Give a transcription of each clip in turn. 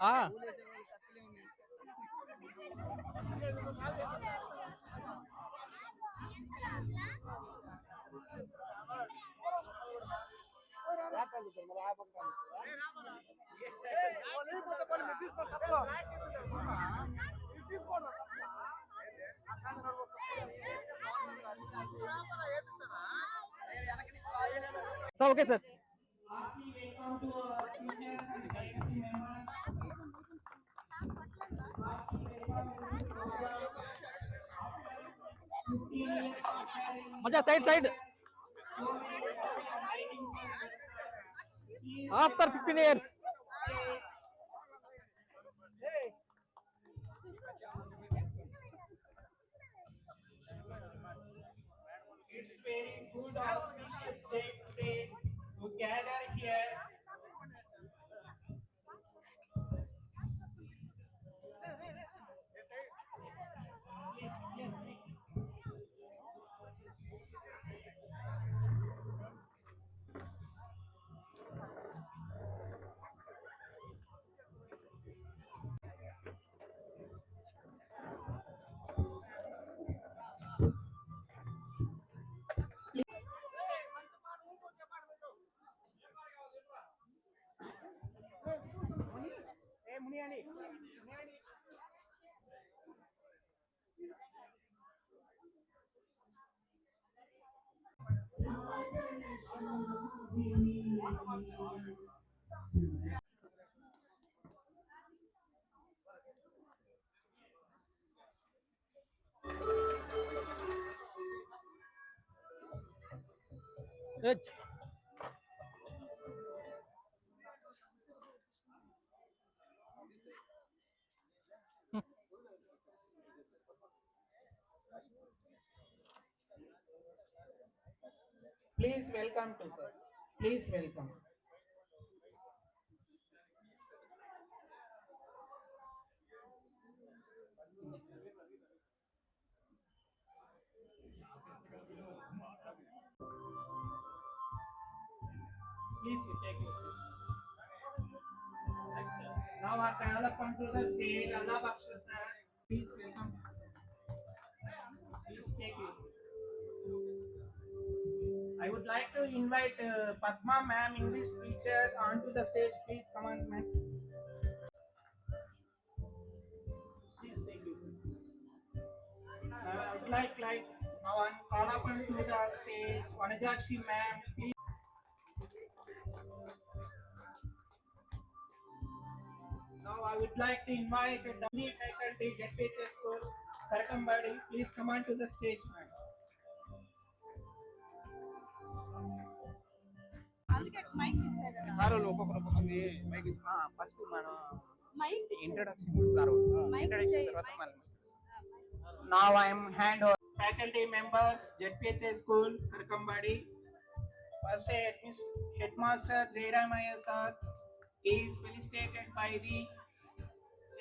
ఆ, sir okay sir మజా side side after fifteen years It's very good also. Nanny. Nanny. Good. Call to the sir. Please welcome. Please take seats. I would like to invite uh, Padma ma'am, English teacher, onto the stage. Please come on, ma'am. Please take seat. Uh, I would like, like, now call upon to the stage, Vanajakshi ma'am. I would like to invite the Dummy faculty, JPT School, Sarkambadi. Please come on to the stage, ma'am. అందుకే mic ఇస్తే కదా sir వాళ్ళు ఒక్కొక్కరు ఒక్కొక్కరిని mic first మనం mic introduction ఇస్తారు mic introduction చేయి, తర్వాత మైక్. మళ్ళీ Now I am hand over faculty members, JPT School, Karkambadi. First head, Miss Headmaster Jairamaya sir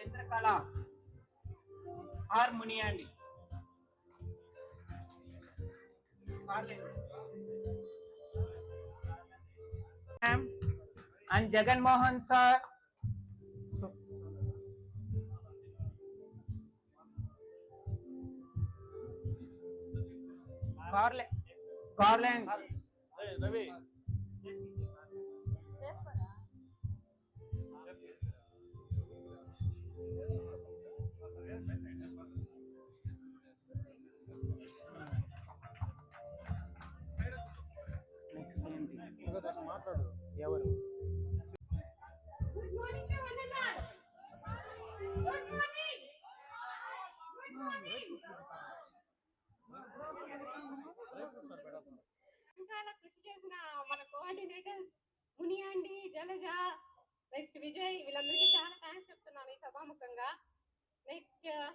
Chitrakala हारमोनियली and Jagan Mohan sir. So, Garland. Garland. Ravi. Morning చాలా కృషి చేసిన మన coordinators Muniyandi Jalaja next Vijay వీళ్ళందరికీ చాలా thanks చెప్తున్నాను ఈ సభాముఖంగా. నెక్స్ట్ uh,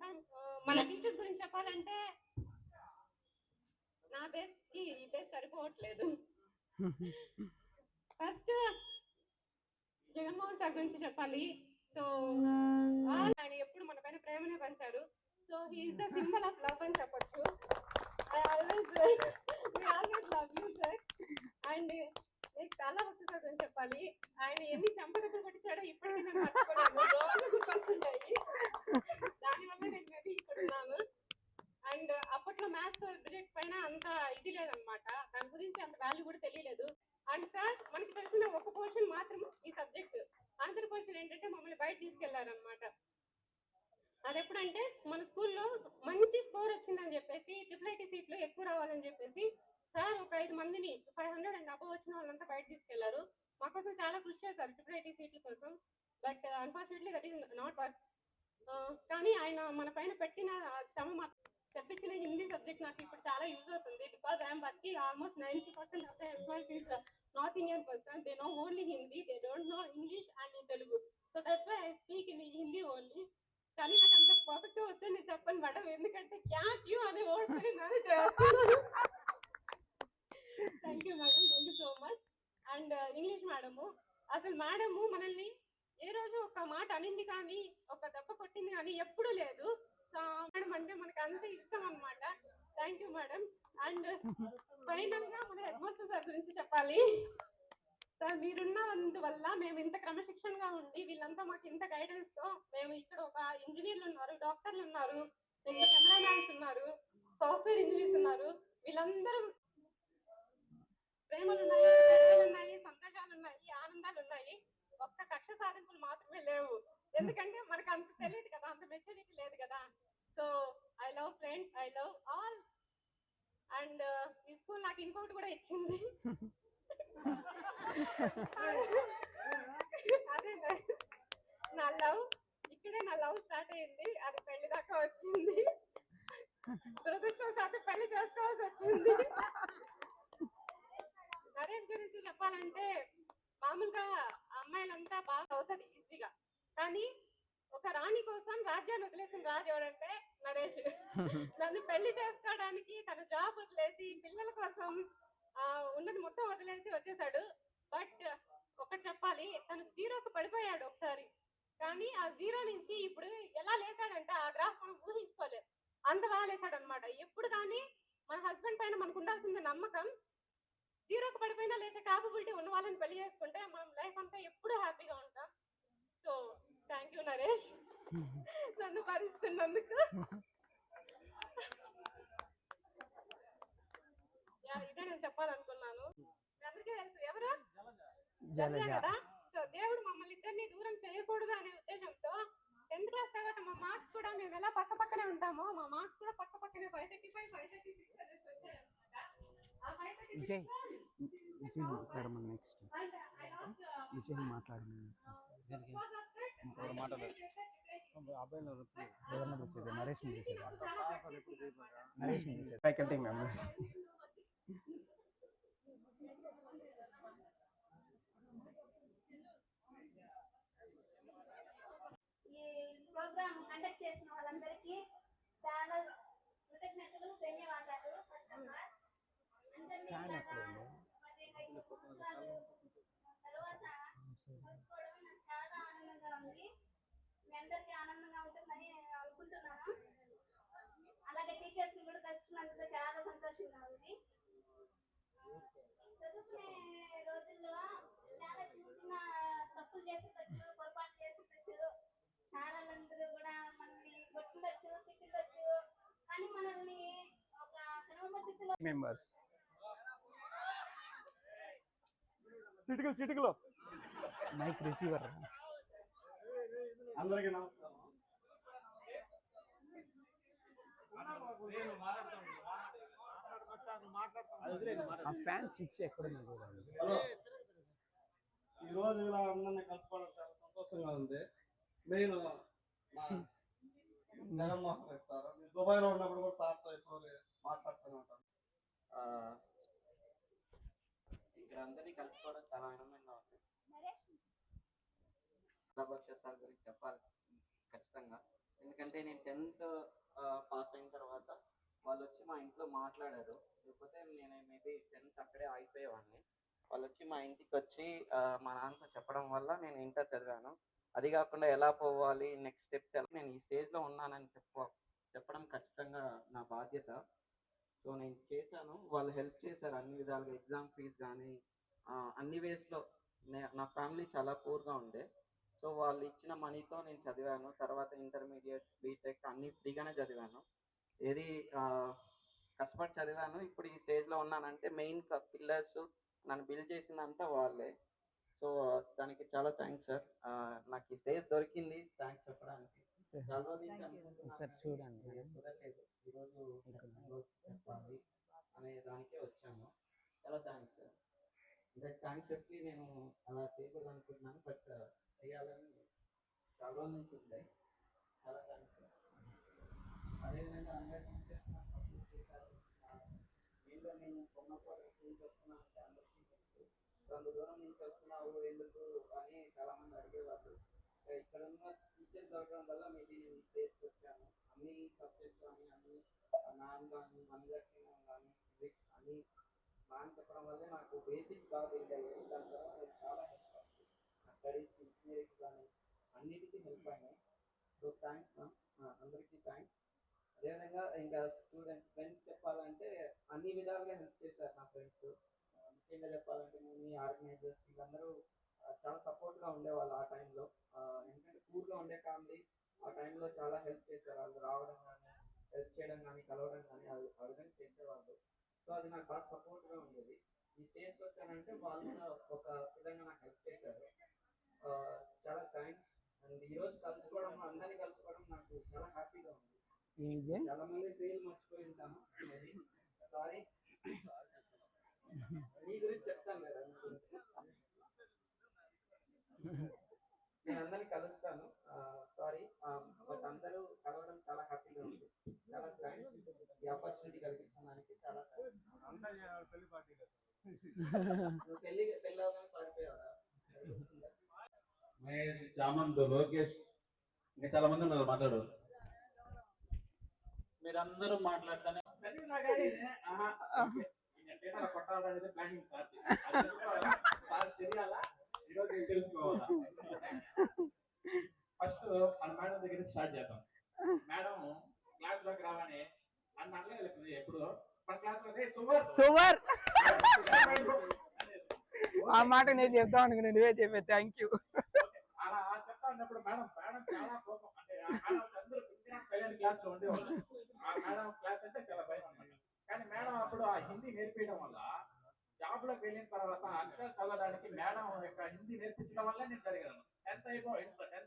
um, uh, మన టీచర్ గురించి చెప్పాలంటే నా బేస్కి ఈ బేస్ సరిపోవట్లేదు. ఫస్ట్ జగన్మోహన్ సార్ గురించి చెప్పాలి. సో ఆయన ఎప్పుడు మన పైన ప్రేమనే పంచారు so he is the symbol of love అని చెప్పొచ్చు. I always always love you sir and చాలా వస్తుంది అని చెప్పాలి. ఆయన ఎన్ని చంపదప్పులు కొట్టించాడో ఇప్పటికీ ఎప్పటికీ దాని వల్ల గుర్తొస్తుంటాయి దానివల్ల నేను మేబీ ఇక్కడ ఉన్నాను. అండ్ అప్పట్లో మ్యాథ్స్ సబ్జెక్ట్ పైన అంత ఇది లేదనమాట దాని గురించి అంత వాల్యూ కూడా తెలియలేదు. అండ్ సార్ మనకి తెలిసిన ఒక పోర్షన్ మాత్రం ఈ సబ్జెక్ట్ అంతర్ పోర్షన్ ఏంటంటే మమ్మల్ని బయట తీసుకెళ్ళారనమాట అది ఎప్పుడంటే మన స్కూల్లో మంచి స్కోర్ వచ్చిందని చెప్పేసి ట్రిపుల్ ఐటీ సీట్లు ఎక్కువ రావాలని చెప్పేసి సార్ ఒక ఐదు మందిని ఫైవ్ హండ్రెడ్ అండ్ అబవ్ వచ్చిన వాళ్ళంతా బయట తీసుకెళ్ళారు. మా కోసం చాలా కృషి చేశారు ట్రిపుల్ ఐటీ సీట్ల కోసం. But unfortunately that is not work కానీ ఆయన మన పైన పెట్టిన శ్రమ మాత్రం తెప్పించిన హిందీ సబ్జెక్ట్ నాకు ఇప్పుడు చాలా యూజ్ అవుతుంది. Because I'm working almost ninety percent of the employees is north Indian person they know only Hindi they don't know English and Telugu so that's why I speak in Hindi only కానీ నాకు అంత perfect వచ్చని నేను చెప్పను madam ఎందుకంటే క్యాట్ క్యూ అనే వర్డ్స్ మేనేజ్ చేస్తాను thank you madam thank you so much and English madam అసలు మేడము మనల్ని ఏ రోజు ఒక మాట అనింది కానీ ఒక దెబ్బ కొట్టింది కానీ ఎప్పుడూ లేదు. మేడం అంటే మనకు అంత ఇష్టం అనమాట థ్యాంక్ యూ మేడం అండ్ ఫైనల్గా మన హెడ్ మాస్టర్ సార్ గురించి చెప్పాలి. సార్ మీరున్నందువల్ల మేము ఇంత క్రమశిక్షణగా ఉండి వీళ్ళంతా మాకు ఇంత గైడెన్స్తో మేము ఇక్కడ ఒక ఇంజనీర్లు ఉన్నారు డాక్టర్లు ఉన్నారు కెమెరామ్యాన్స్ ఉన్నారు సాఫ్ట్వేర్ ఇంజనీర్స్ ఉన్నారు. వీళ్ళందరూ ప్రేమలు ఉన్నాయి ఉన్నాయి సంతోషాలు ఉన్నాయి ఆనందాలు ఉన్నాయి ఒక్క కక్ష సాధింపులు మాత్రమే లేవు. ఎందుకంటే మనకు అంత తెలియదు కదా అంత మెచ్యూరిటీ లేదు కదా. So I love friends I love all and ఈ స్కూల్ నాకు ఇంకొకటి కూడా ఇచ్చింది. అదే నా- నా లవ్ ఇక్కడే నా లవ్ స్టార్ట్ అయింది. అది పెళ్ళి దాకా వచ్చింది. దురదృష్టవశాత్తు పెళ్ళి చేసుకోవాల్సి వచ్చింది. నరేష్ గురించి చెప్పాలంటే మామూలుగా అమ్మాయిలంతా బాగా అవుతుంది ఈజీగా. కానీ ఒక రాణి కోసం రాజ్యాన్ని వదిలేసిన రాజు ఎవరంటే నరేష్. నన్ను పెళ్ళి చేసుకోవడానికి తన జాబ్ వదిలేసి పిల్లల కోసం ఆ, ఉన్నది మొత్తం వదిలేసి వచ్చేసాడు. బట్ ఒకటి చెప్పాలి తను జీరోకి పడిపోయాడు ఒకసారి. కానీ ఆ జీరో నుంచి ఇప్పుడు ఎలా లేసాడంటే ఆ గ్రాఫ్ మనం ఊహించుకోలేదు. అంత బాగా లేసాడు అనమాట ఎప్పుడు కానీ మన హస్బెండ్ పైన మనకు ఉండాల్సిన నమ్మకం జీరోకి పడిపోయినా లేచే కాపబిలిటీ ఉన్న వాళ్ళని పెళ్ళి చేసుకుంటే మనం లైఫ్ అంతా ఎప్పుడు హ్యాపీగా ఉంటాం. So thank you Naresh. నన్ను భరిస్తున్నందుకు. ఇదే నేను చెప్పాలనుకున్నాను. అందరికీ తెలుసు ఎవరు? కదా? సో దేవుడు మమ్మల్ని ఇద్దరిని దూరం చేయకూడదు అనే ఉద్దేశంతో టెన్త్ క్లాస్ తర్వాత మా మార్క్స్ కూడా మేము ఎలా పక్క పక్కనే ఉంటామో మా మార్క్స్ కూడా పక్క పక్కనే five thirty five five thirty six thirty Vijay Vijay మాట్లాడమని నెక్స్ట్ విజయ్ మాట్లాడమని. నరేష్ ఫ్యాకల్టీ మెంబర్స్ ఈ ప్రోగ్రామ్ కండక్ట్ చేసిన వాళ్ళందరికీ చాలా కృతజ్ఞతలు ధన్యవాదాలు ఫస్ట్ ఆఫ్ ఆల్ అందరినీ ఫ్యాన్ చాలా ఆనందంగా ఉంది మీ అందరికీ ఆనందంగా ఉంటుందని అనుకుంటున్నాను అలాగే టీచర్స్ కూడా కలుసుకున్నందుకు చాలా సంతోషంగా ఉంది చదువుకునే రోజుల్లో చాలా చిన్న చిన్న తప్పులు పొరపాటు సారాలందరూ కూడా మనల్ని కొట్టుండొచ్చు తిట్టుండొచ్చు కానీ మనల్ని ఒక క్రమపద్ధతిలో మెంబర్స్ చిటికలు చిటికలు. మైక్ రిసీవర్ అందరికీ నమస్కారం. ఆ ఫ్యాన్ స్విచ్ ఎక్కడుంది చూడండి. హలో. ఈ రోజు ఇలా అందరినీ కలుసుకోవడం చాలా సంతోషంగా ఉంది. నేను జగన్మోహన్ రెడ్డి సార్. దుబాయ్లో ఉన్నప్పుడు కూడా సార్తో ఎప్పుడు మాట్లాడుతూనే ఉంటాను. మీరందరినీ అందరినీ కలుసుకోవడం చాలా ఆనందంగా ఉంది. ప్రభాక్ష సార్ గురించి చెప్పాలి. ఖచ్చితంగా. ఎందుకంటే నేను టెన్త్ పాస్ అయిన తర్వాత వాళ్ళు వచ్చి మా ఇంట్లో మాట్లాడారు. లేకపోతే నేను మేబీ టెన్త్ అక్కడే ఆగిపోయేవాడిని. వాళ్ళు వచ్చి మా ఇంటికి వచ్చి మా నాన్నతో చెప్పడం వల్ల నేను ఇంటర్ చదివాను. అది కాకుండా ఎలా పోవాలి నెక్స్ట్ స్టెప్స్ ఎలా నేను ఈ స్టేజ్లో ఉన్నానని చెప్ప చెప్పడం ఖచ్చితంగా నా బాధ్యత. సో నేను చేశాను. వాళ్ళు హెల్ప్ చేశారు అన్ని విధాలుగా. ఎగ్జామ్ ఫీజ్ కానీ అన్ని వేస్లో నా ఫ్యామిలీ చాలా పూర్గా ఉండే. సో వాళ్ళు ఇచ్చిన మనీతో నేను చదివాను. తర్వాత ఇంటర్మీడియట్ బీటెక్ అన్ని ఫ్రీగానే చదివాను. ఏది కష్టపడి చదివాను. ఇప్పుడు ఈ స్టేజ్లో ఉన్నానంటే మెయిన్ పిల్లర్స్ నన్ను బిల్డ్ చేసిందంతా వాళ్ళే. సో దానికి చాలా థ్యాంక్స్ సార్ నాకు ఈ స్టేజ్ దొరికింది. థ్యాంక్స్ చెప్పడానికి. కానీ చూడండి. ఈరోజు చెప్పాలి అనే దానికే వచ్చాను చాలా థ్యాంక్స్ సార్ అంటే థ్యాంక్స్ చెప్పి నేను అలా చేయకూడదు అనుకుంటున్నాను బట్ చేయాలని చాలా రోజుల నుంచి ఉంది. చాలా థ్యాంక్స్ సార్ అదేవిధంగా అందరికీ సపోర్ట్ చేశారు. దీంట్లో నేను కొన్నప్పుడు నుంచి వస్తున్నా అంటే అందరికీ తెలుసు. అంత దూరం నుంచి వస్తున్నావు ఎందుకు అని చాలా మంది అడిగేవాళ్ళు ఇక్కడ ఉన్న టీచర్ దొరకడం వల్ల మేబీ నేను ఈ స్టేజ్కి వచ్చాను. అన్ని సబ్జెక్ట్స్ కానీ అన్ని మ్యామ్ కానీ అందరికీ కానీ ఫిజిక్స్ అన్ని మ్యామ్ చెప్పడం వల్లే నాకు బేసిక్స్ బాగా తెలియదు దాని తర్వాత నేను చాలా హెల్ప్ అయింది. నా స్టడీస్ ఇంజనీరింగ్ కానీ అన్నిటికీ హెల్ప్ అయినాయి. సో థ్యాంక్స్ మ్యామ్ అందరికీ థ్యాంక్స్ అదేవిధంగా ఇంకా స్టూడెంట్స్ ఫ్రెండ్స్ చెప్పాలంటే అన్ని విధాలుగా హెల్ప్ చేశారు నా ఫ్రెండ్స్ ముఖ్యంగా చెప్పాలంటే మీ ఆర్గనైజర్స్ వీళ్ళందరూ చాలా సపోర్ట్గా ఉండేవాళ్ళు ఆ టైంలో పూర్గా ఉండే ఫ్యామిలీ ఆ టైంలో చాలా హెల్ప్ చేశారు. వాళ్ళు రావడం కానీ హెల్ప్ చేయడం కానీ కలవడం కానీ అది ఆ విధంగా చేసేవాళ్ళు. సో అది నాకు బాగా సపోర్ట్గా ఉండేది. ఈ స్టేజ్కి వచ్చానంటే వాళ్ళు కూడా ఒక విధంగా నాకు హెల్ప్ చేశారు. చాలా థ్యాంక్స్ అండ్ ఈరోజు కలుసుకోవడం అందరినీ కలుసుకోవడం నాకు చాలా హ్యాపీగా ఉంది. చాలా మంది పేర్లు మర్చిపోయి ఉంటాను. సారీ మీ గురించి చెప్తాను కదా మీ గురించి. నేను అందరిని కలుస్తాను. సారీ బట్ అందరూ కలవడం చాలా హ్యాపీగా ఉంది. చాలా థ్యాంక్స్ ఈ ఆపర్చునిటీ కలిగించిన దానికి చాలా. పెళ్ళి పార్టీ పెళ్ళి పెళ్ళి అవగానే పారిపోయావా? మహేష్ చామంత్ లోకేష్ ఇంకా చాలా మంది ఉన్నారు మాట్లాడు. మీరందరూ మాట్లాడతానే. కొట్టాలనేది ప్లానింగ్ సార్ సార్ తెలియాలా ఈరోజు నేను తెలుసుకోవాలా ఫస్ట్ మన మేడం దగ్గర స్టార్ట్ చేద్దాం. మేడం క్లాస్లోకి రాగానే అన్న అనలేదు ఎప్పుడు. సూపర్ ఆ మాట నేను చెప్తాను అనుకున్నా నువ్వే చెప్పే థ్యాంక్ యూ అలా చెప్తా ఉన్నప్పుడు మేడం మేడం చాలా కోపం. అంటే అందరూ కళ్యాణ్ క్లాస్లో ఉండేవాళ్ళు. ఆ మేడం క్లాస్ అంటే చాలా భయం అన్నమాట. కానీ మేడం అప్పుడు ఆ హిందీ నేర్పించడం వల్ల జాబ్లోకి వెళ్ళిన తర్వాత అక్షరాలు చదవడానికి మేడం యొక్క హిందీ నేర్పించడం వల్ల నేను జరిగాను అయిపో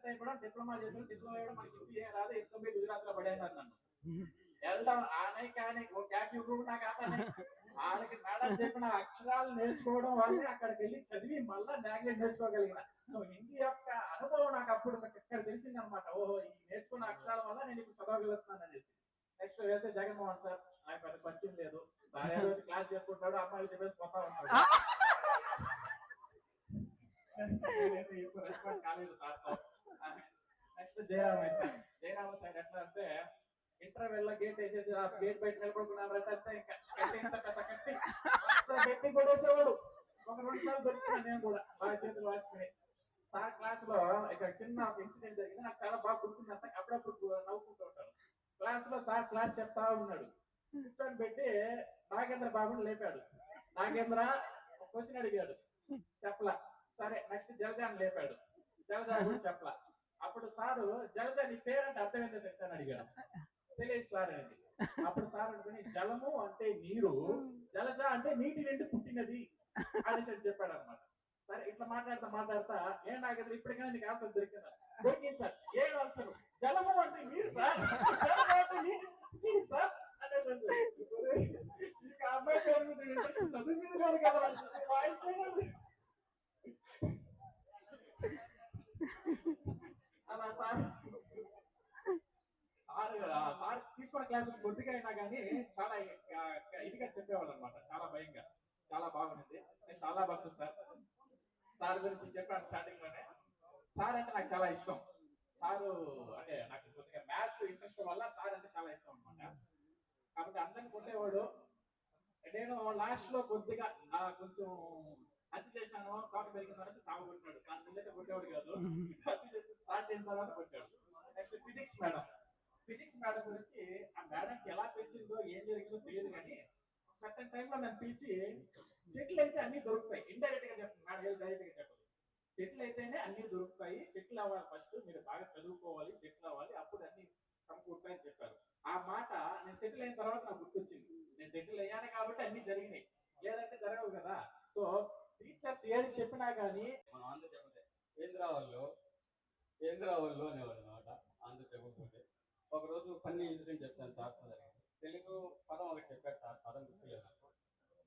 టెన్త్ అయిపోవడం డిప్లొమా చేసిన డిప్లొమా చేయడం మనకి హిందీ ఏం రాదు. ఎక్కువ పోయి గుజరాత్లో పడేయన్నారు నన్ను వెళ్ళడం ఆనే కానీ ఓ క్యాప్ కూడా నాకు ఆతానే వాళ్ళకి మేడం చెప్పిన అక్షరాలు నేర్చుకోవడం వల్లే అక్కడికి వెళ్ళి చదివి మళ్ళా లాంగ్వేజ్ నేర్చుకోగలిగిన. సో హిందీ యొక్క అనుభవం నాకు అప్పుడు ఇక్కడ తెలిసింది అనమాట ఓహో ఈ నేర్చుకున్న అక్షరాల వల్ల నేను ఇప్పుడు చదవగలుగుతున్నాను అనేది నెక్స్ట్ వెళ్తే జగన్మోహన్ సార్ నాకు పెద్ద పరిచయం లేదు. భార్య రోజు క్లాస్ చెప్పుకుంటాడు అమ్మాయిలు చెప్పేసి పోతా ఉంటాడు. కాలేదు సార్తో. Next Jayaramaiah sir Jayaramaiah sir ఎట్లా అంటే ఇంటర్వెల్లో గేట్ వేసేసి ఆ గేట్ బయట నిలబడుకున్నారంటే అంతే ఇంకా కట్టి ఇంత కట్టి అసలు గట్టి ఒక రెండు సార్లు దొరుకుతున్నాను నేను కూడా బాగా చేతులు వాసుకుని. సార్ క్లాస్లో ఇక్కడ చిన్న ఒక ఇన్సిడెంట్ జరిగింది. నాకు చాలా బాగా గుర్తుంది. అంత అప్పుడప్పుడు నవ్వుకుంటూ ఉంటాను. క్లాస్లో సార్ క్లాస్ చెప్తా ఉన్నాడు. కూర్చొని పెట్టి నాగేంద్ర బాబుని లేపాడు. నాగేంద్ర ఒక క్వశ్చన్ అడిగాడు. చెప్పలా. సరే నెక్స్ట్ జలజాన్ లేపాడు. జలజా కూడా చెప్పలా. అప్పుడు సారు జలజా నీ పేరంటే అర్థం ఏంటో తెలుసా? అని అడిగాను తెలియదు సార్. అని అప్పుడు సార్ అనుకుని జలము అంటే నీరు జలజ అంటే నీటి నుండి పుట్టినది. అనేసి అని చెప్పాడు అనమాట సరే ఇట్లా మాట్లాడతా మాట్లాడతా ఏం నాకు ఇప్పటికైనా నీకు ఆన్సర్ దొరికిందా? దొరికింది సార్. ఏం ఆన్సర్? జలము అంటే నీరు సార్ జలము అంటే నీటి పుట్టినది సార్ అనేసి ఇంకా అమ్మాయి పేరు మీద వింటే చదువు మీద కాదు కదా వాయించాడు అలా సార్ సార్ ఆ సార్ తీసుకున్న క్లాస్ కొద్దిగా అయినా కానీ చాలా ఇదిగా చెప్పేవాళ్ళు అనమాట చాలా భయంగా. చాలా బాగుంది. నేను చాలా బాక్స్ సార్ సార్ గురించి చెప్పాను స్టార్టింగ్లోనే సార్ అంటే నాకు చాలా ఇష్టం. సారు అంటే నాకు కొద్దిగా మ్యాథ్స్ ఇంట్రెస్ట్ వల్ల సార్ అంటే చాలా ఇష్టం అనమాట. కాబట్టి అందరిని కొట్టేవాడు. నేను లాస్ట్లో కొద్దిగా కొంచెం అతి చేశాను కాటు పెరిగిన తర్వాత సాగు కొట్టాడు కానీ ముందైతే కొట్టేవాడు కాదు అతి చేసి స్టార్ట్ అయిన తర్వాత కొట్టాడు next physics madam physics madam గురించి ఆ మేడంకి ఎలా పిలిచిందో ఏం జరిగిందో తెలియదు కానీ సర్టన్ టైంలో నన్ను పిలిచి సెటిల్ అయితే అన్ని దొరుకుతాయి. ఇండైరెక్ట్గా చెప్పండి. నాకు ఏది డైరెక్ట్గా చెప్పదు సెటిల్ అయితేనే అన్ని దొరుకుతాయి. సెటిల్ అవ్వాలి ఫస్ట్ మీరు బాగా చదువుకోవాలి సెటిల్ అవ్వాలి. అప్పుడు అన్ని సమకూరుతాయని చెప్పారు. ఆ మాట నేను సెటిల్ అయిన తర్వాత నాకు గుర్తొచ్చింది. నేను సెటిల్ అయ్యాను కాబట్టి అన్ని జరిగినాయి. లేదంటే జరగవు కదా. సో టీచర్స్ ఏది చెప్పినా కానీ మనం ఆంధ్ర చెబితే కేంద్ర వాళ్ళు వాళ్ళు అనేవాడు అనమాట ఆంధ్ర చెప్పకపోతే ఒకరోజు పన్నీ ఇన్సిడెంట్ చెప్తాను సార్ తెలుగు పదం ఒకటి చెప్పారు సార్ పదం గుర్తులేదు నాకు.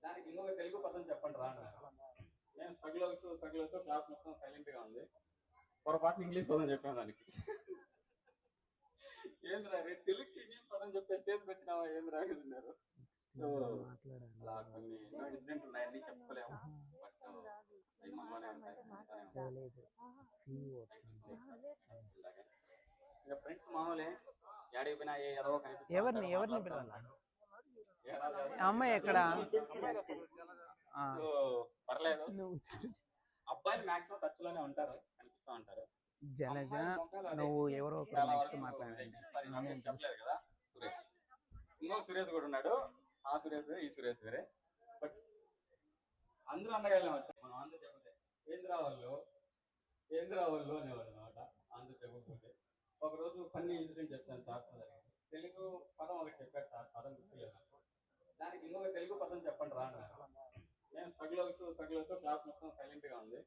దానికి ఇంకొక తెలుగు పదం చెప్పండి రా నేను స్ట్రగుల్ అవుతూ స్ట్రగుల్ అవుతూ క్లాస్ మొత్తం సైలెంట్గా ఉంది. పొరపాటున ఇంగ్లీష్ పదం చెప్పాను దానికి. ఏంద్రా రే తెలుగుకి ఇంగ్లీష్ పదం చెప్పే స్టేజ్ పెట్టినావా? ఏంద్రా అన్నారు సో అలా కొన్ని ఇన్సిడెంట్ ఉన్నాయి అన్ని చెప్పలేము బట్ అవి మనలోనే ఉంటాయి. మనతోనే ఉంటాయి. ఇలాగే. ఇంకా ఫ్రెండ్స్ మామూలే. ఏ ఎదవో ఎవరిని ఎవరిని పిలవాలి? ఆ అమ్మాయి ఎక్కడ? పర్లేదు. అబ్బాయిలు మాక్సిమం టచ్లోనే ఉంటారు కనిపిస్తూ జలజ. నువ్వు ఎవరో నెక్స్ట్ కదా సురేష్. ఇంకో సురేష్ కూడా ఉన్నాడు. ఆ సురేష్ వేరే ఈ సురేష్ వేరే. బట్ అందరూ వచ్చారు. మనం ఆంధ్ర చెబితే కేంద్ర వాళ్ళు? అనేవాడు అనమాట ఆంధ్ర చెబుతుంటే ఒకరోజు ఫన్నీ ఇన్సిడెంట్ చెప్తాను సార్ తెలుగు పదం ఒకటి చెప్పాడు సార్ పదం గుర్తులేదు నాకు. దానికి ఇంకొక తెలుగు పదం చెప్పండి రా నేను స్ట్రగుల్ అవుతూ స్ట్రగుల్ అవుతూ క్లాస్ మొత్తం సైలెంట్గా ఉంది.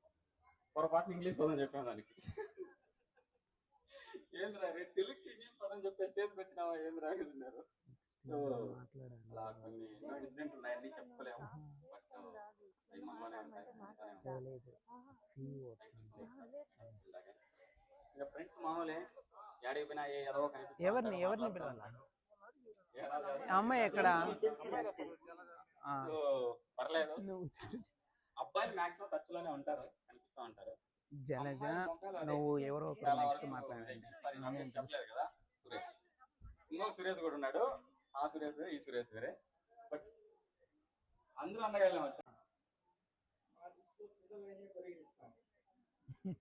పొరపాటున ఇంగ్లీష్ పదం చెప్పాను దానికి. ఏంద్రా రే తెలుగుకి ఇంగ్లీష్ పదం చెప్పే స్టేజ్ పెట్టినావా? ఏంద్రా అన్నారు సో అలా కొన్ని ఇన్సిడెంట్ ఉన్నాయి అన్ని చెప్పలేము బట్ అవి మనలోనే ఉంటాయి ఫ్రెండ్స్ మామూలే. ఎవరిని ఎవరిని పిలవాలి? అమ్మాయి ఎక్కడ? పర్లేదు. అబ్బాయిలు మాక్సిమం టచ్లోనే ఉంటారు కనిపిస్తూ ఉంటారు. జలజ. నువ్వు ఎవరో ఒకరు నెక్స్ట్ చెప్పలేదు కదా సురేష్. ఇంకో సురేష్ కూడా ఉన్నాడు. ఆ సురేష్ వేరే ఈ సురేష్ వేరే. బట్ అందరూ అందగానే వచ్చారు.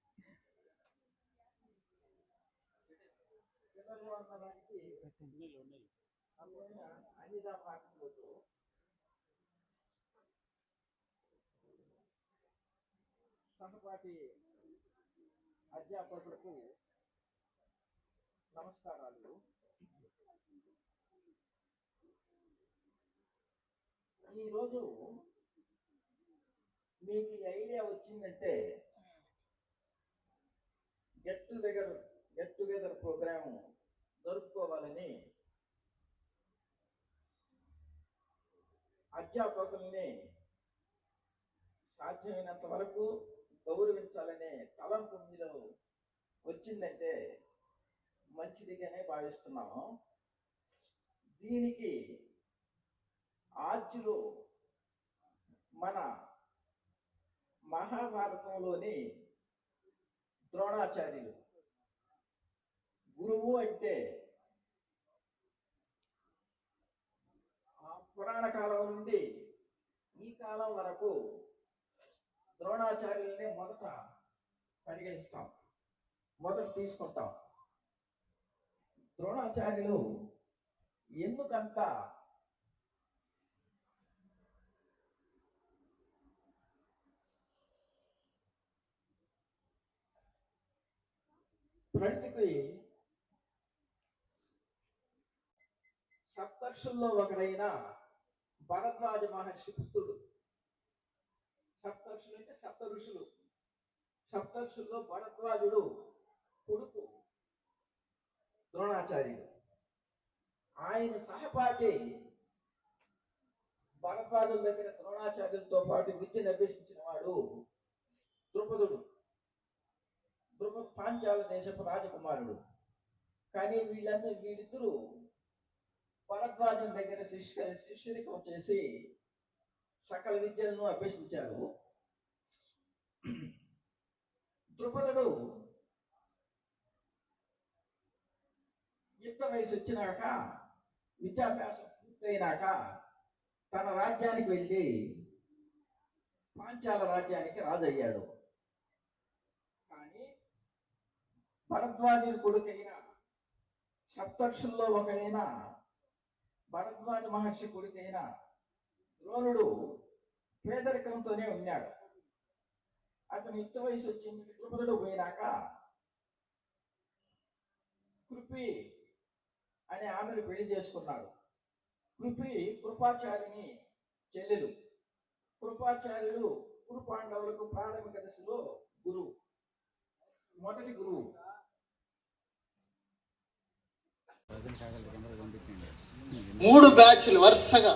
మా అందువల్ల సహపాఠి అధ్యాపకులకు నమస్కారాలు. ఈరోజు మీకు ఈ ఐడియా వచ్చిందంటే get together get together program జరుపుకోవాలని అధ్యాపకుల్ని సాధ్యమైనంత వరకు గౌరవించాలనే తలంపు మీలో వచ్చిందంటే మంచిదిగానే భావిస్తున్నాము. దీనికి ఆర్జులు మన మహాభారతంలోని ద్రోణాచార్యులు గురువు అంటే ఆ పురాణ కాలం నుండి ఈ కాలం వరకు ద్రోణాచార్యులనే మొదట పరిగణిస్తాం. మొదట తీసుకుంటాం ద్రోణాచార్యులు ఎందుకంత ప్రణితికి సప్తర్షుల్లో ఒకరైన భరద్వాజ మహర్షి పుత్రుడు. సప్తర్షులు అంటే సప్త ఋషులు సప్తర్షుల్లో భరద్వాజుడు కొడుకు ద్రోణాచార్యుడు. ఆయన సహపాఠి భరద్వాజుల దగ్గర ద్రోణాచార్యులతో పాటు విద్యను అభ్యసించిన వాడు ద్రుపదుడు. ద్రుపద పాంచాల దేశపు రాజకుమారుడు. కానీ వీళ్ళందరూ వీళ్ళిద్దరూ భరద్వాజం దగ్గర శిష్య శిష్యరికం వచ్చేసి సకల విద్యలను అభ్యసించారు. ద్రుపదుడు యుక్త వయసు వచ్చినాక విద్యాభ్యాసం పూర్తయినాక తన రాజ్యానికి వెళ్ళి పాంచాల రాజ్యానికి రాజయ్యాడు. కానీ భరద్వాజుని కొడుకైన సప్తక్షుల్లో ఒకడైన భరద్వాజ మహర్షి కొడుకైన ద్రోణుడు పేదరికంతోనే ఉన్నాడు. అతను యుక్త వయసు వచ్చింది ద్రుపదుడు పోయినాక కృపి అనే ఆమెను పెళ్ళి చేసుకున్నాడు. కృపి కృపాచారిని చెల్లెలు. కృపాచార్యులు కురు పాండవులకు ప్రాథమిక దశలో గురువు మొదటి గురువు. మూడు బ్యాచ్లు వరుసగా.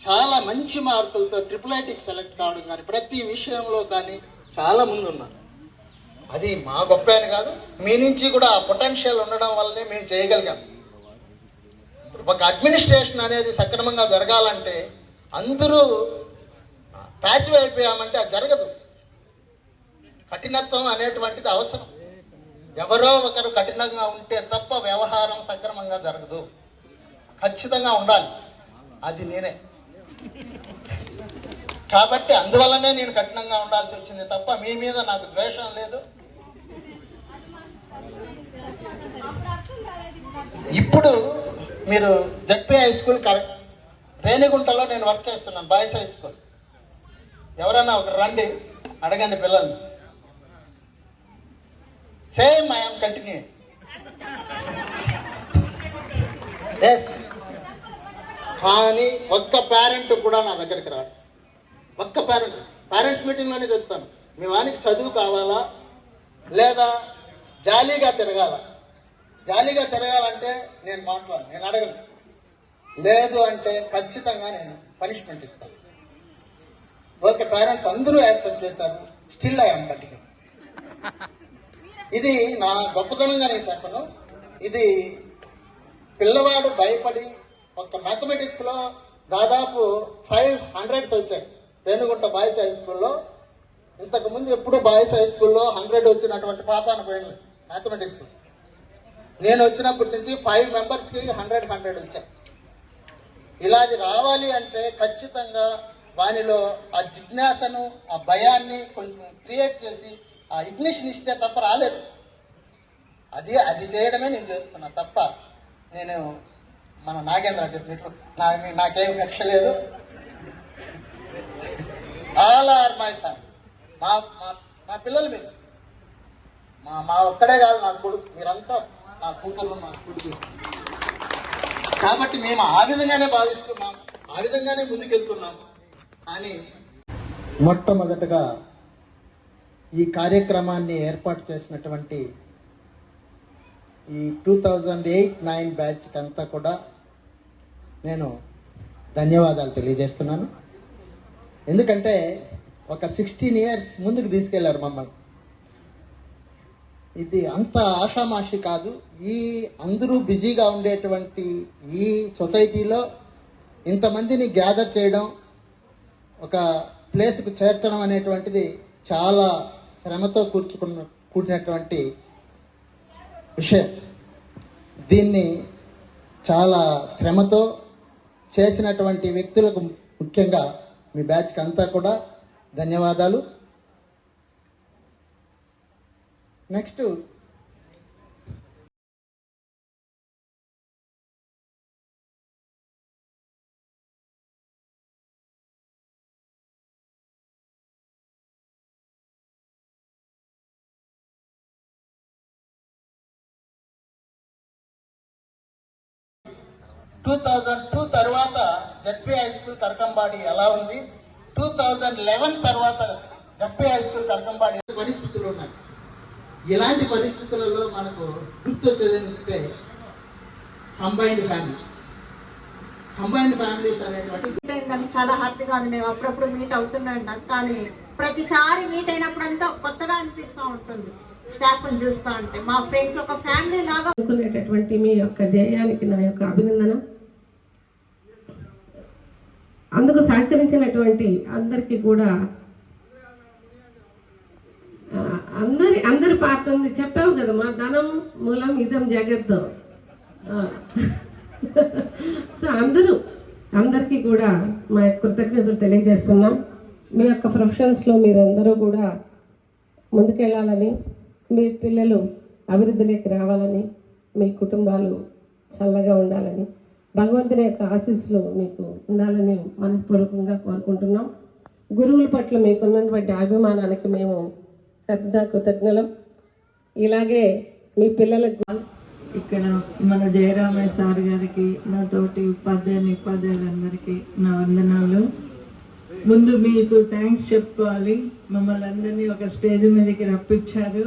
చాలా మంచి మార్కులతో ట్రిపుల్ ఐటీకి సెలెక్ట్ కావడం కానీ ప్రతి విషయంలో కానీ చాలా ముందు ఉన్నారు అది మా గొప్ప అని కాదు మీ నుంచి కూడా ఆ పొటెన్షియల్ ఉండడం వల్లనే మేము చేయగలిగాం. ఇప్పుడు ఒక అడ్మినిస్ట్రేషన్ అనేది సక్రమంగా జరగాలంటే అందరూ ప్యాసివ్ అయిపోయామంటే అది జరగదు. కఠినత్వం అనేటువంటిది అవసరం. ఎవరో ఒకరు కఠినంగా ఉంటే తప్ప వ్యవహారం సక్రమంగా జరగదు. ఖచ్చితంగా ఉండాలి. అది నేనే. కాబట్టి అందువల్లనే నేను కఠినంగా ఉండాల్సి వచ్చింది తప్ప మీ మీద నాకు ద్వేషం లేదు. ఇప్పుడు మీరు జడ్పీ హై స్కూల్ కరెక్ట్ రేణిగుంటలో నేను వర్క్ చేస్తున్నాను బాయ్స్ హై స్కూల్. ఎవరైనా ఒకరు రండి అడగండి పిల్లల్ని. సేమ్ ఐఎమ్ కంటిన్యూ ఎస్ కానీ ఒక్క పేరెంట్ కూడా నా దగ్గరికి రాడు. ఒక్క పేరెంట్ పేరెంట్స్ మీటింగ్లోనే చెప్తాను. మీ వానికి చదువు కావాలా? లేదా జాలీగా తిరగాల? జాలీగా తిరగాలంటే నేను మాట్లాడను నేను అడగను. లేదు అంటే ఖచ్చితంగా నేను పనిష్మెంట్ ఇస్తాను. ఓకే పేరెంట్స్ అందరూ యాక్సెప్ట్ చేశారు. స్టిల్ ఐఎమ్ కంటిన్యూ ఇది నా గొప్పతనంగా నేను చెప్పను. ఇది పిల్లవాడు భయపడి ఒక మ్యాథమెటిక్స్లో దాదాపు ఫైవ్ హండ్రెడ్స్ వచ్చాయి. రేణుగుంట బాయ్స్ హై స్కూల్లో ఇంతకు ముందు ఎప్పుడు బాయ్స్ హై స్కూల్లో హండ్రెడ్ వచ్చినటువంటి పాపాన పోయింది మ్యాథమెటిక్స్ నేను వచ్చినప్పటి నుంచి ఫైవ్ మెంబర్స్కి హండ్రెడ్ హండ్రెడ్ వచ్చాయి. ఇలాది రావాలి అంటే ఖచ్చితంగా వానిలో ఆ జిజ్ఞాసను ఆ భయాన్ని కొంచెం క్రియేట్ చేసి ఆ ఇగ్నిషన్ ఇస్తే తప్ప రాలేదు. అది అది చేయడమే నేను చేస్తున్నా తప్ప నేను మన నాగేంద్ర చెప్పినట్లు నా నాకేం కక్ష లేదు. ఆల్ ఆర్ మై సన్ మా మా పిల్లల మీద మా మా ఒక్కడే కాదు నా కొడుకు. మీరంతా నా కూతురు మా కొడుకు. కాబట్టి మేము ఆ విధంగానే భావిస్తున్నాం. ఆ విధంగానే ముందుకెళ్తున్నాం. కానీ మొట్టమొదటగా ఈ కార్యక్రమాన్ని ఏర్పాటు చేసినటువంటి ఈ టూ థౌజండ్ ఎయిట్ నైన్ బ్యాచ్కి అంతా కూడా నేను ధన్యవాదాలు తెలియజేస్తున్నాను. ఎందుకంటే ఒక సిక్స్టీన్ ఇయర్స్ ముందుకు తీసుకెళ్ళారు మమ్మల్ని. ఇది అంత ఆషామాషి కాదు. ఈ అందరూ బిజీగా ఉండేటువంటి ఈ సొసైటీలో ఇంతమందిని గ్యాదర్ చేయడం ఒక ప్లేస్కు చేర్చడం అనేటువంటిది చాలా శ్రమతో కూర్చుకున్న కూడినటువంటి విషయం. దీన్ని చాలా శ్రమతో చేసినటువంటి వ్యక్తులకు ముఖ్యంగా మీ బ్యాచ్కి అంతా కూడా ధన్యవాదాలు. నెక్స్ట్ టూ థౌజండ్ టూ తర్వాత జడ్పీ హై స్కూల్ కరకంబాడి ఎలా ఉంది? టూ థౌజండ్ లెవెన్ తర్వాత జడ్పీ హై స్కూల్ కరకంబాడి పరిస్థితులు ఉన్నాయి? ఇలాంటి పరిస్థితులలో మనకు గుర్తొచ్చేది ఏంటంటే కంబైన్డ్ ఫ్యామిలీస్ కంబైన్డ్ ఫ్యామిలీస్ అనేటువంటి అయిందని చాలా హ్యాపీగా ఉంది. మేము అప్పుడప్పుడు మీట్ అవుతున్నాం కానీ ప్రతిసారి మీట్ అయినప్పుడంతా కొత్తగా అనిపిస్తూ ఉంటుంది. చూస్తూ ఉంటే. మా ఫ్రెండ్స్ ఒక ఫ్యామిలీ లాగా అనుకునేటటువంటి మీ యొక్క ధ్యేయానికి నా యొక్క అభినందన. అందుకు సహకరించినటువంటి అందరికీ కూడా అందరి అందరి పాత్ర ఉంది చెప్పావు కదా మా ధనం మూలం ఇదం జాగ్రత్త సో అందరూ అందరికీ కూడా మా యొక్క కృతజ్ఞతలు తెలియజేస్తున్నాం. మీ యొక్క ప్రొఫెషన్స్లో మీరందరూ కూడా ముందుకెళ్ళాలని మీ పిల్లలు అభివృద్ధిలోకి రావాలని మీ కుటుంబాలు చల్లగా ఉండాలని భగవంతుని యొక్క ఆశీస్సులు మీకు ఉండాలని మనపూర్వకంగా కోరుకుంటున్నాం. గురువుల పట్ల మీకున్నటువంటి అభిమానానికి మేము శ్రద్ధ కృతజ్ఞలం. ఇలాగే మీ పిల్లలకు ఇక్కడ మన జయరామయ్య సార్ గారికి నా తోటి ఉపాధ్యాయుని ఉపాధ్యాయులందరికీ నా వందనాలు. ముందు మీకు థ్యాంక్స్ చెప్పుకోవాలి. మమ్మల్ని అందరినీ ఒక స్టేజ్ మీదకి రప్పించారు.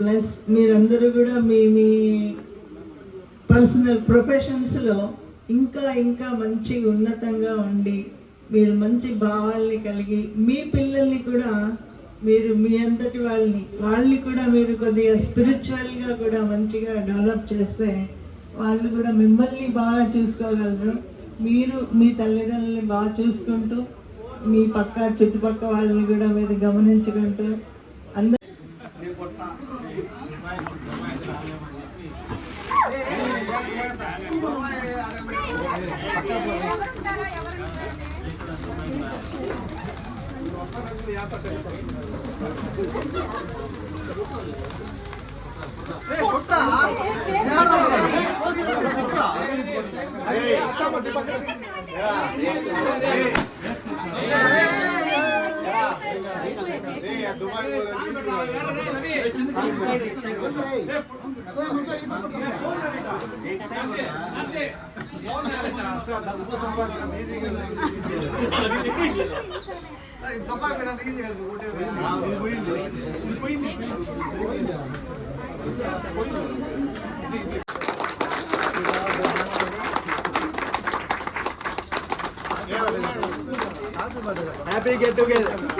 ప్లస్ మీరందరూ కూడా మీ మీ పర్సనల్ ప్రొఫెషన్స్లో ఇంకా ఇంకా మంచి ఉన్నతంగా ఉండి మీరు మంచి భావాల్ని కలిగి మీ పిల్లల్ని కూడా మీరు మీ అంతటి వాళ్ళని వాళ్ళని కూడా మీరు కొద్దిగా స్పిరిచువల్గా కూడా మంచిగా డెవలప్ చేస్తే వాళ్ళు కూడా మిమ్మల్ని బాగా చూసుకోగలరు. మీరు మీ తల్లిదండ్రులని బాగా చూసుకుంటూ మీ పక్క చుట్టుపక్క వాళ్ళని కూడా మీరు గమనించుకుంటూ అరే డబ్బు సంపాదన పోయింది హ్యాపీ గెట్ టుగెదర్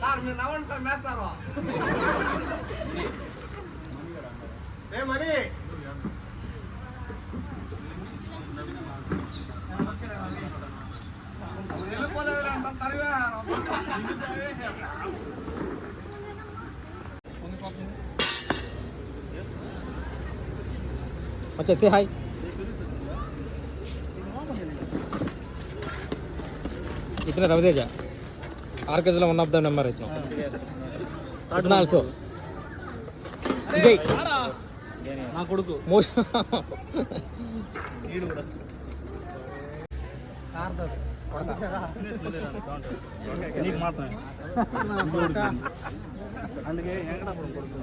సార్ మీరు నవ్వండి సార్ మేస్తారు ఏ మరి వెళ్ళిపోలేదు సార్ తరివే వచ్చేసి హాయ్ ఇతనే రవితేజ ఆర్కేజ్లో వన్ ఆఫ్ ద నెంబర్ ఇచ్చిన ఇతను ఆల్సో విజయ్ నా కొడుకు మోషన్ నీకు మాత్రమే అందుకే వెంకటాపురం కొడుకు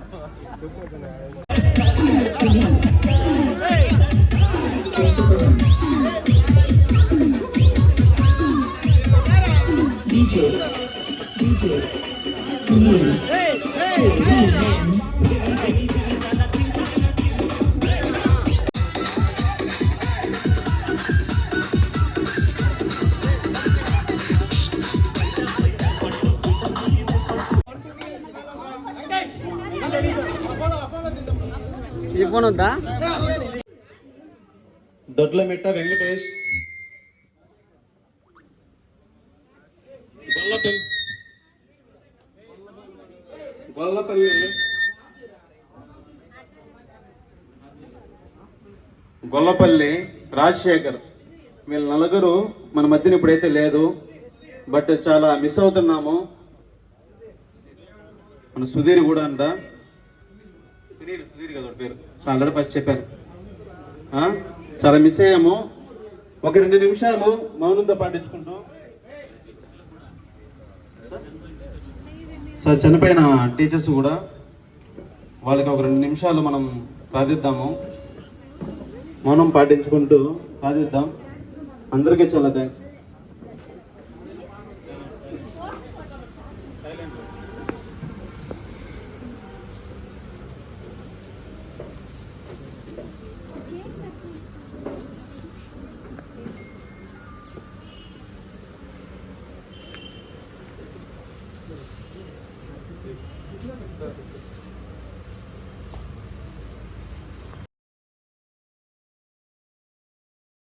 ఈ ఫోన్ వద్దా దొడ్లమిట్ట వెంకటేష్. గొల్లపల్లి గొల్లపల్లి రాజశేఖర్. వీళ్ళ నలుగురు మన మధ్యన ఇప్పుడైతే లేదు బట్ చాలా మిస్ అవుతున్నాము. మన సుధీర్ కూడా అంట. సుధీర్ సుధీర్ కదా పేరు. ఆల్రెడీ ఫస్ట్ చెప్పాను. చాలా మిస్ అయ్యాము. ఒక రెండు నిమిషాలు మౌనంతో పాటించుకుంటూ. సార్ చనిపోయిన టీచర్స్ కూడా వాళ్ళకి ఒక రెండు నిమిషాలు మనం ప్రార్థిద్దాము. మౌనం పాటించుకుంటూ ప్రార్థిద్దాం. అందరికీ చాలా థ్యాంక్స్